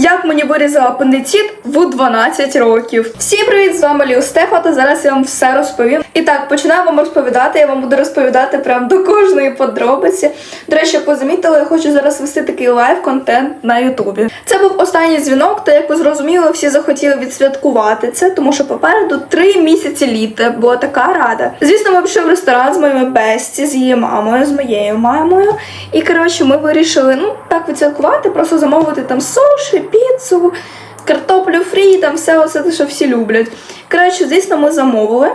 Як мені вирізала апендицит в 12 років. Всім привіт, з вами Ліу Стефа, та зараз я вам все розповім. І так, починаю вам розповідати. Я вам буду розповідати прям до кожної подробиці. До речі, як ви замітили, я хочу зараз вести такий лайв-контент на Ютубі. Це був останній дзвінок, та як ви зрозуміли, всі захотіли відсвяткувати це, тому що попереду три місяці літа була така рада. Звісно, ми пішли в ресторан з моїми бесті, з її мамою, з моєю мамою. І коротше, ми вирішили ну так відсвяткувати, просто замовити там суші, піцу, картоплю фрі, там все оце, те, що всі люблять. Коротше, звісно, ми замовили.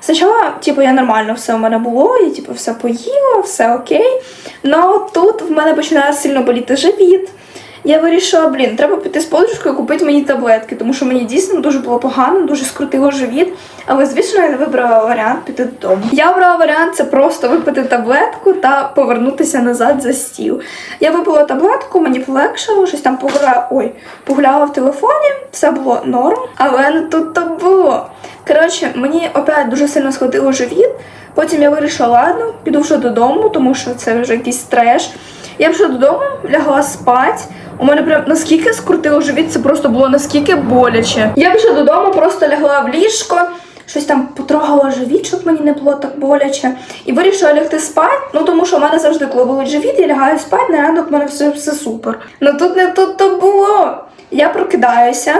Спочатку, типу, я нормально все у мене було, я типу все поїла, все окей. Но тут в мене починає сильно боліти живіт. Я вирішила, блін, треба піти з подружкою і купити мені таблетки, тому що мені дійсно дуже було погано, дуже скрутило живіт. Але звісно, я не вибрала варіант піти додому. Я обрала варіант це просто випити таблетку та повернутися назад за стіл. Я випила таблетку, мені полегшало, щось там погуляла, ой, погуляла в телефоні, все було норм, але не тут то було. Коротше, мені опять дуже сильно схватило живіт. Потім я вирішила, ладно, піду вже додому, тому що це вже якийсь треш. Я пішла додому, лягла спати. У мене прям наскільки скрутило живіт, це просто було наскільки боляче. Я пішла додому, просто лягла в ліжко, щось там потрогала живіт, щоб мені не було так боляче. І вирішила лягти спати. Ну тому що в мене завжди, коли болить живіт, я лягаю спати, на ранок в мене все, все супер. Ну тут не тут то було. Я прокидаюся.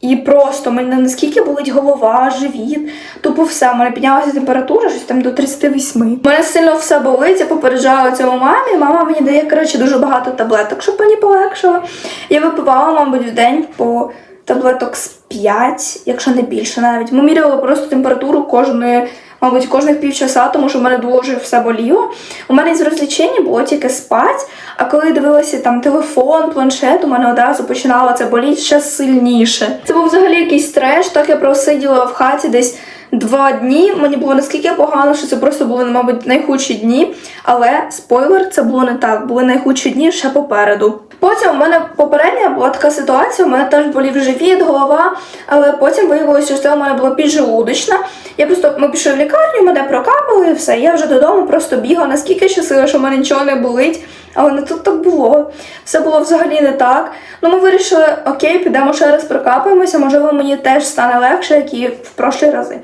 І просто мене наскільки болить голова, живіт, тупо все. У мене піднялася температура, щось там до 38. У мене сильно все болить, я попереджала цьому мамі. Мама мені дає коротше дуже багато таблеток, щоб мені полегшило. Я випивала, мабуть, в день по таблеток з 5, якщо не більше навіть. Ми міряли просто температуру кожної. Мабуть, кожних півчаса, тому що в мене дуже все боліло. У мене з розвлечення було тільки спать, а коли дивилася там телефон, планшет, у мене одразу починало це боліти ще сильніше. Це був взагалі якийсь треш, так я просиділа в хаті десь два дні. Мені було наскільки погано, що це просто були, мабуть, найхудші дні. Але спойлер, це було не так. Були найхудші дні ще попереду. Потім у мене попередня була така ситуація, у мене теж болів живіт, голова, але потім виявилося, що це у мене була піджелудочна. Я просто ми пішли в лікарню, мене прокапали і все. Я вже додому просто бігала, наскільки щаслива, що в мене нічого не болить. Але не тут так було. Все було взагалі не так. Ну ми вирішили, окей, підемо ще раз прокапаємося, можливо, мені теж стане легше, як і в прошлі рази.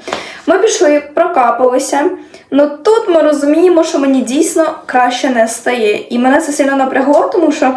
Ми пішли, прокапалися. Ну тут ми розуміємо, що мені дійсно краще не стає. І мене це сильно напрягло, тому що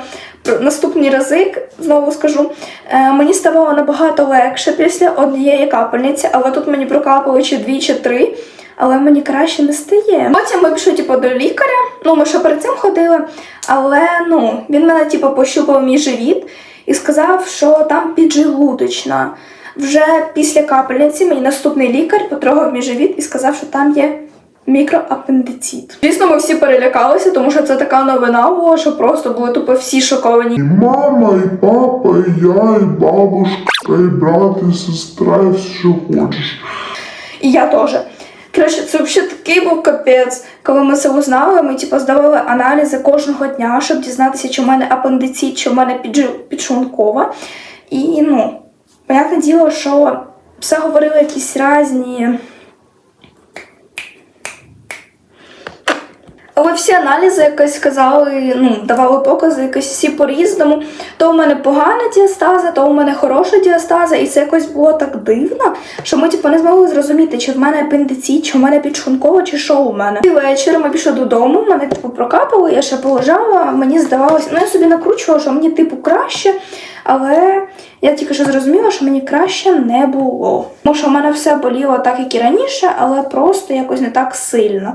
наступні рази, знову скажу, е, мені ставало набагато легше після однієї капельниці, але тут мені прокапали чи дві, чи три. Але мені краще не стає. Потім ми пішли типу, до лікаря. Ну, ми ще перед цим ходили, але ну, він мене типу, пощупав мій живіт і сказав, що там піджелудочна. Вже після капельниці мені наступний лікар потрогав мій живіт і сказав, що там є мікроапендицит. Звісно, ми всі перелякалися, тому що це така новина була, що просто були тупо всі шоковані. І мама, і папа, і я, і бабушка, і брат, і сестра, і все, що хочеш. І я теж. Коротше, це взагалі такий був капець. Коли ми це узнали, ми типу, здавали аналізи кожного дня, щоб дізнатися, чи в мене апендицит, чи в мене підшункова. І ну, понятне діло, що все говорили якісь різні. Але всі аналізи якось сказали, ну, давали покази якось всі по-різному. То у мене погана діастаза, то у мене хороша діастаза, і це якось було так дивно, що ми типу, не змогли зрозуміти, чи в мене апендицит, чи в мене підшлунково, чи що у мене. І ввечері ми пішли додому, мене типу прокапали, я ще полежала, мені здавалося, ну я собі накручувала, що мені типу краще, але я тільки що зрозуміла, що мені краще не було. Тому що в мене все боліло так, як і раніше, але просто якось не так сильно.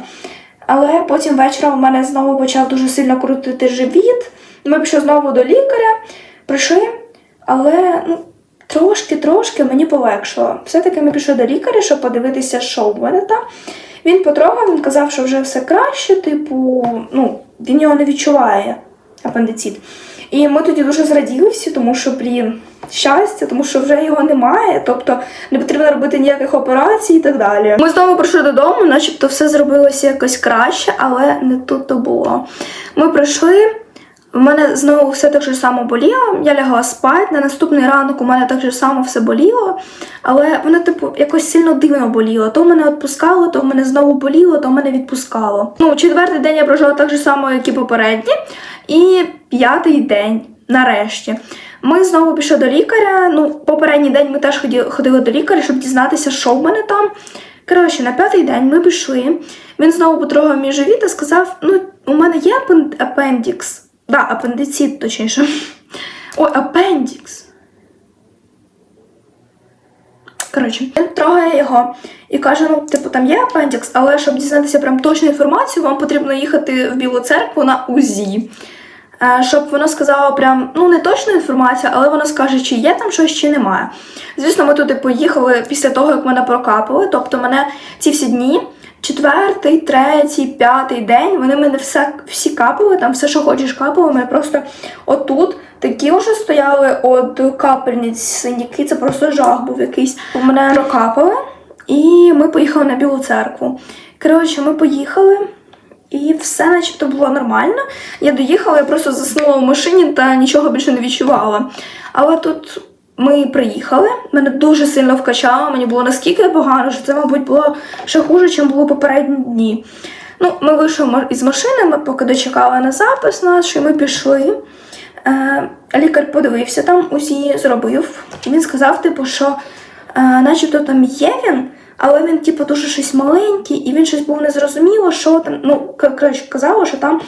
Але потім вечором у мене знову почав дуже сильно крутити живіт. Ми пішли знову до лікаря, прийшли, але ну, трошки-трошки мені полегшило. Все-таки ми пішли до лікаря, щоб подивитися, що в мене там. Він потрогав, він казав, що вже все краще, типу, ну, він його не відчуває, апендицит. І ми тоді дуже зраділи всі, тому що, блін, щастя, тому що вже його немає, тобто не потрібно робити ніяких операцій і так далі. Ми знову прийшли додому, начебто все зробилося якось краще, але не тут то було. Ми прийшли. В мене знову все так же само боліло. Я лягла спати. На наступний ранок у мене так же само все боліло. Але воно, типу, якось сильно дивно боліло. То мене відпускало, то в мене знову боліло, то мене відпускало. Ну, четвертий день я прожила так же само, як і попередні. І п'ятий день, нарешті. Ми знову пішли до лікаря. Ну, попередній день ми теж ходили до лікаря, щоб дізнатися, що в мене там. Коротше, на п'ятий день ми пішли. Він знову потрогав мій живіт і сказав: ну, у мене є апендікс. Да, апендицит, точніше. Ой, апендікс. Коротше, він трогає його і каже: ну, типу, там є апендікс, але щоб дізнатися прям точну інформацію, вам потрібно їхати в Білу церкву на УЗІ. Е, Щоб воно сказало прям, ну не точну інформацію, але воно скаже, чи є там щось, чи немає. Звісно, ми туди поїхали після того, як мене прокапали. Тобто мене ці всі дні, четвертий, третій, п'ятий день, вони мене все, всі капали, там все, що хочеш, капали. Мене просто отут такі вже стояли от капельниць синяки, це просто жах був якийсь. Мене прокапали, і ми поїхали на Білу церкву. Коротше, ми поїхали. І все начебто було нормально. Я доїхала, я просто заснула в машині та нічого більше не відчувала. Але тут ми приїхали, мене дуже сильно вкачало, мені було наскільки погано, що це, мабуть, було ще хуже, ніж було попередні дні. Ну, ми вийшли із машини, ми поки дочекали на запис наш, і ми пішли. Е, лікар подивився там, усі зробив. Він сказав, типу, що е, начебто там є він, але він, типу, дуже щось маленький, і він щось був незрозуміло, що там. Ну, коротше, казало, що там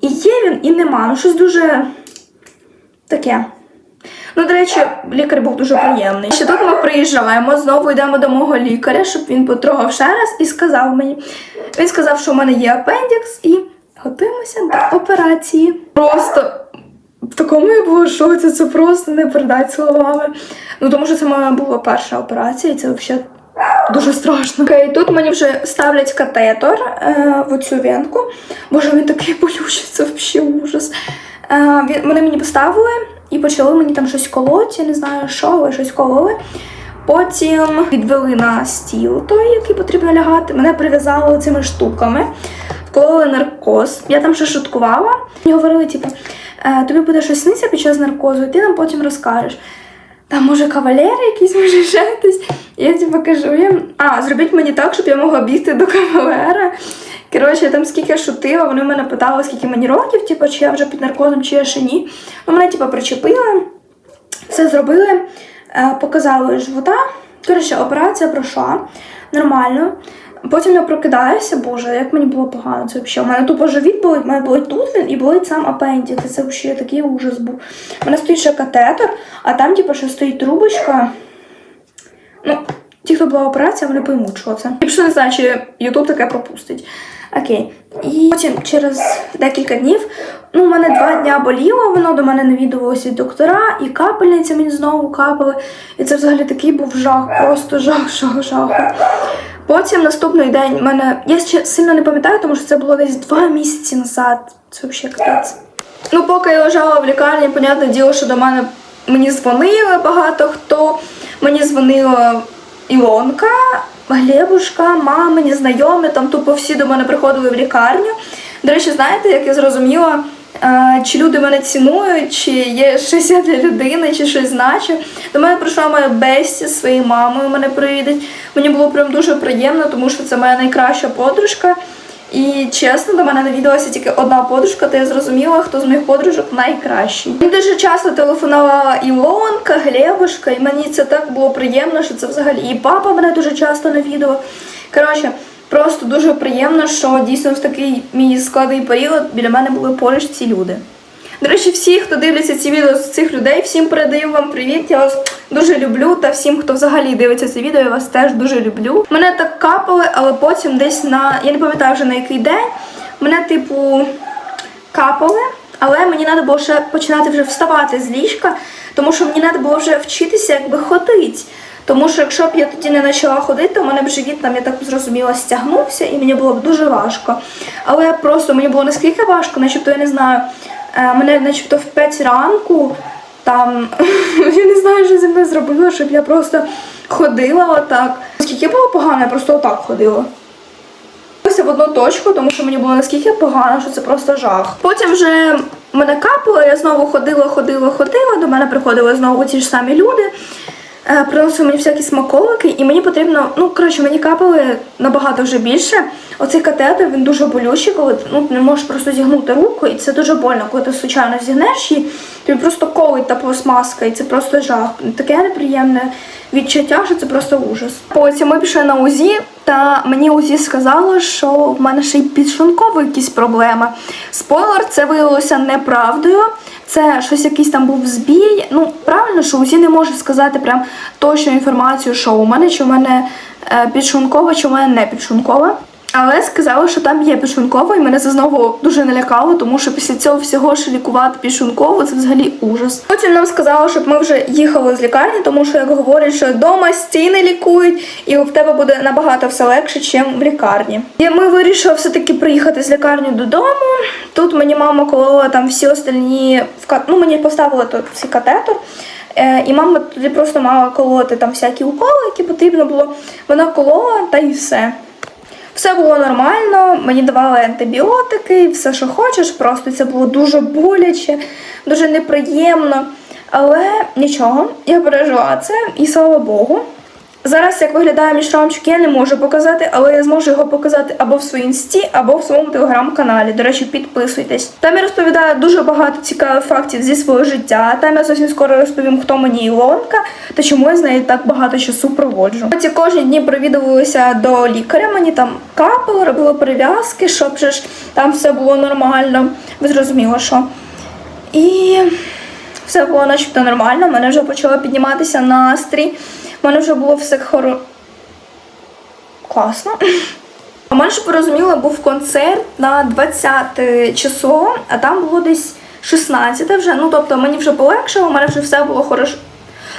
і є він, і нема. Ну, щось дуже таке. Ну, до речі, лікар був дуже приємний. Ще тут ми приїжджаємо, знову йдемо до мого лікаря, щоб він потрогав ще раз і сказав мені. Він сказав, що в мене є апендікс, і готуємося до операції. Просто в такому я була шоці, це просто не передати словами. Ну, тому що це моя була перша операція, і це взагалі дуже страшно. Окей, тут мені вже ставлять катетор е, в оцю венку. Боже, він такий болючий, це взагалі ужас. Е, вони мені поставили і почали мені там щось колоти, я не знаю що, але щось кололи. Потім відвели на стіл той, який потрібно лягати. Мене прив'язали цими штуками, вкололи наркоз. Я там ще шуткувала. Мені говорили, типу, «Е, тобі буде щось сниться під час наркозу, і ти нам потім розкажеш. Там може кавалер якийсь може ще хтось. Я типу кажу їм, а, зробіть мені так, щоб я могла бігти до кавалера. Коротше, я там скільки шутила, вони мене питали, скільки мені років, типу, чи я вже під наркозом, чи я ще ні. Ну, мене, типу, причепили, все зробили, е, показали живота. Коротше, операція пройшла нормально. Потім я прокидаюся, боже, як мені було погано це взагалі. У мене тупо живіт болить, у мене болить тут він і болить сам апендікс. Це взагалі такий ужас був. У мене стоїть ще катетер, а там, типу, що стоїть трубочка. Ну, ті, хто була операція, вони поймуть, що це. Якщо не знаю, чи Ютуб таке пропустить. Окей. І потім через декілька днів, ну, у мене два дня боліло, воно до мене навідувалося від доктора, і капельниця мені знову капали. І це взагалі такий був жах, просто жах, жах, жах. Потім наступний день в мене. Я ще сильно не пам'ятаю, тому що це було десь два місяці назад. Це взагалі капець. Ну, поки я лежала в лікарні, понятне діло, що до мене мені дзвонили багато хто. Мені дзвонила Ілонка, Глебушка, мамині, знайомі, там тупо всі до мене приходили в лікарню. До речі, знаєте, як я зрозуміла, чи люди мене цінують, чи є щось я для людини, чи щось значу. До мене прийшла моя Бесті зі своєю мамою, мене привідать. Мені було прям дуже приємно, тому що це моя найкраща подружка. І чесно, до мене навідалася тільки одна подружка, то я зрозуміла, хто з моїх подружок найкращий. Мені дуже часто телефонувала Ілонка, Глебушка, і мені це так було приємно, що це взагалі. І папа мене дуже часто навідував. Коротше, просто дуже приємно, що дійсно в такий мій складний період біля мене були поруч ці люди. До речі, всі, хто дивляться ці відео з цих людей, всім передаю вам привіт. Я вас дуже люблю. Та всім, хто взагалі дивиться це відео, я вас теж дуже люблю. Мене так капали, але потім десь на я не пам'ятаю вже на який день. Мене, типу, капали, але мені треба було ще починати вже вставати з ліжка, тому що мені треба було вже вчитися, якби ходити. Тому що якщо б я тоді не почала ходити, в мене б живіт там, я так зрозуміла, стягнувся, і мені було б дуже важко. Але просто мені було наскільки важко, начебто я не знаю. Е, Мене начебто в 5 ранку там я не знаю, що зі мною зробила, щоб я просто ходила отак. Скільки було погано, я просто отак ходила. Ось в одну точку, тому що мені було наскільки погано, що це просто жах. Потім вже мене капало, я знову ходила, ходила, ходила. До мене приходили знову ті ж самі люди. Е, приносив мені всякі смаколики, і мені потрібно, ну коротше, мені капали набагато вже більше. Оцей катетер він дуже болючий, коли ну, не можеш просто зігнути руку, і це дуже больно, коли ти случайно зігнеш її, тобі просто колить та пластмаска, і це просто жах. Таке неприємне відчуття, що це просто ужас. Потім ми пішли на УЗІ, та мені УЗІ сказало, що в мене ще й підшлункові якісь проблеми. Спойлер, це виявилося неправдою. Це щось якийсь там був збій. Ну, правильно, що УЗІ не може сказати прям точну інформацію, що у мене, чи у мене підшункова, підшлункова, чи у мене не підшлункова. Але сказали, що там є підшлункова, і мене це знову дуже налякало, тому що після цього всього ще лікувати підшлункову це взагалі ужас. Потім нам сказали, щоб ми вже їхали з лікарні, тому що як говорять, що вдома стіни лікують, і в тебе буде набагато все легше, ніж в лікарні. І ми вирішили все-таки приїхати з лікарні додому. Тут мені мама колола там всі остальні ну, мені поставили тут цей катетер. Е, І мама тоді просто мала колоти там всякі уколи, які потрібно було. Вона колола та і все. Все було нормально, мені давали антибіотики, все, що хочеш, просто це було дуже боляче, дуже неприємно. Але нічого, я пережила це і слава Богу. Зараз, як виглядає мій шрамчик, я не можу показати, але я зможу його показати або в своїй інсті, або в своєму телеграм-каналі. До речі, підписуйтесь. Там я розповідаю дуже багато цікавих фактів зі свого життя. Там я зовсім скоро розповім, хто мені Ілонка та чому я з нею так багато часу проводжу. Ці кожні дні провідувалися до лікаря. Мені там капали, робили перев'язки, щоб же ж там все було нормально. Ви зрозуміли, що. І все було начебто нормально. У мене вже почало підніматися настрій. У мене вже було все хоро... класно. Мене, щоб ви був концерт на 20 число, а там було десь 16 вже. Ну, тобто мені вже полегшало, у мене вже все було хорошо.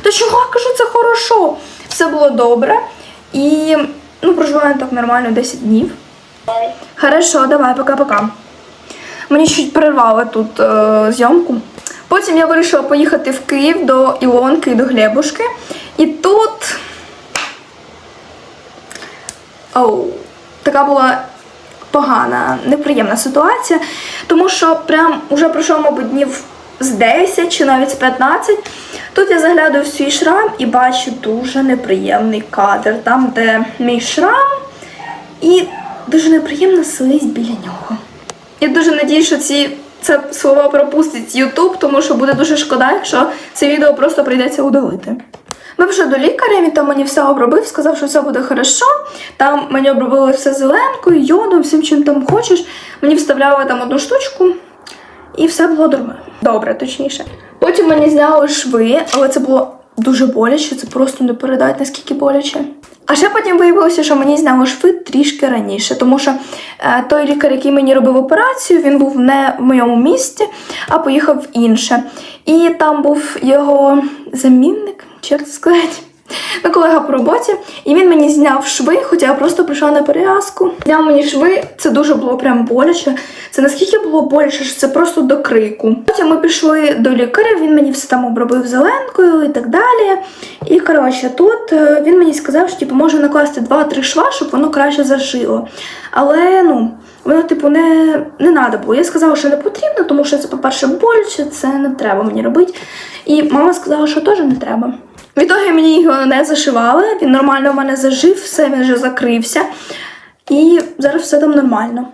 Та чого я кажу, це хорошо? Все було добре. І ну, проживаю так нормально 10 днів. Хорошо, давай, пока-пока. Мені чуть перервали тут е, зйомку. Потім я вирішила поїхати в Київ до Ілонки і до Глебушки. І тут. Оу, така була погана, неприємна ситуація, тому що прям уже пройшло, мабуть, днів з 10 чи навіть з 15. Тут я заглядаю в свій шрам і бачу дуже неприємний кадр, там, де мій шрам, і дуже неприємна слизь біля нього. Я дуже надію, що ці це слова пропустить YouTube, тому що буде дуже шкода, якщо це відео просто прийдеться удалити. Ми пішли до лікаря, він там мені все обробив, сказав, що все буде хорошо. Там мені обробили все зеленкою, йодом, всім чим там хочеш. Мені вставляли там одну штучку, і все було добре. Добре, точніше. Потім мені зняли шви, але це було дуже боляче, це просто не передати, наскільки боляче. А ще потім виявилося, що мені зняли шви трішки раніше, тому що е, той лікар, який мені робив операцію, він був не в моєму місті, а поїхав в інше. І там був його замінник, це сказати, ну, колега по роботі, і він мені зняв шви, хоча я просто прийшла на перев'язку. Зняв мені шви, це дуже було прям боляче. Це наскільки було боляче, що це просто до крику. Потім ми пішли до лікаря, він мені все там обробив зеленкою і так далі. І коротше, тут е, він мені сказав, що типу, може накласти 2-3 шва, щоб воно краще зажило. Але ну. Воно, типу, не, не треба було. Я сказала, що не потрібно, тому що це, по-перше, боляче, це не треба мені робити. І мама сказала, що теж не треба. Відтоді мені його не зашивали, він нормально в мене зажив, все він вже закрився. І зараз все там нормально.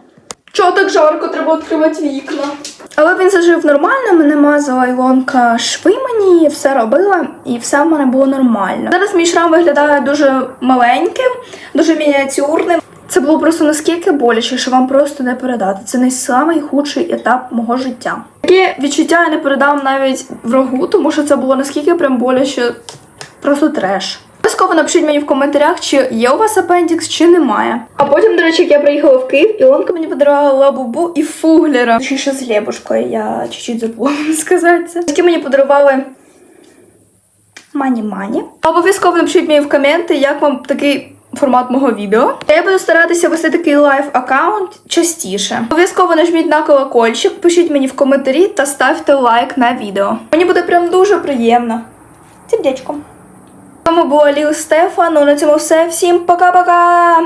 Чого так жарко, треба відкривати вікна. Але він зажив нормально, мене мазала Ілонка шви мені, все робила, і все в мене було нормально. Зараз мій шрам виглядає дуже маленьким, дуже мініатюрним. Це було просто наскільки боляче, що вам просто не передати. Це найхудший етап мого життя. Таке відчуття я не передам навіть врагу, тому що це було наскільки прям боляче, просто треш. Обов'язково напишіть мені в коментарях, чи є у вас апендікс, чи немає. А потім, до речі, як я приїхала в Київ, Ілонка мені подарувала лабубу і фуглера. Чи ще з Глебушкою, я чуть-чуть забула сказати це. Які мені подарували мані-мані. Обов'язково напишіть мені в коменти, як вам такий формат мого відео. Я буду старатися вести такий лайв аккаунт частіше. Обов'язково нажміть на колокольчик, пишіть мені в коментарі та ставте лайк на відео. Мені буде прям дуже приємно. Сердечком. Вами була Ліл Стефан. Ну на цьому все. Всім пока-пока!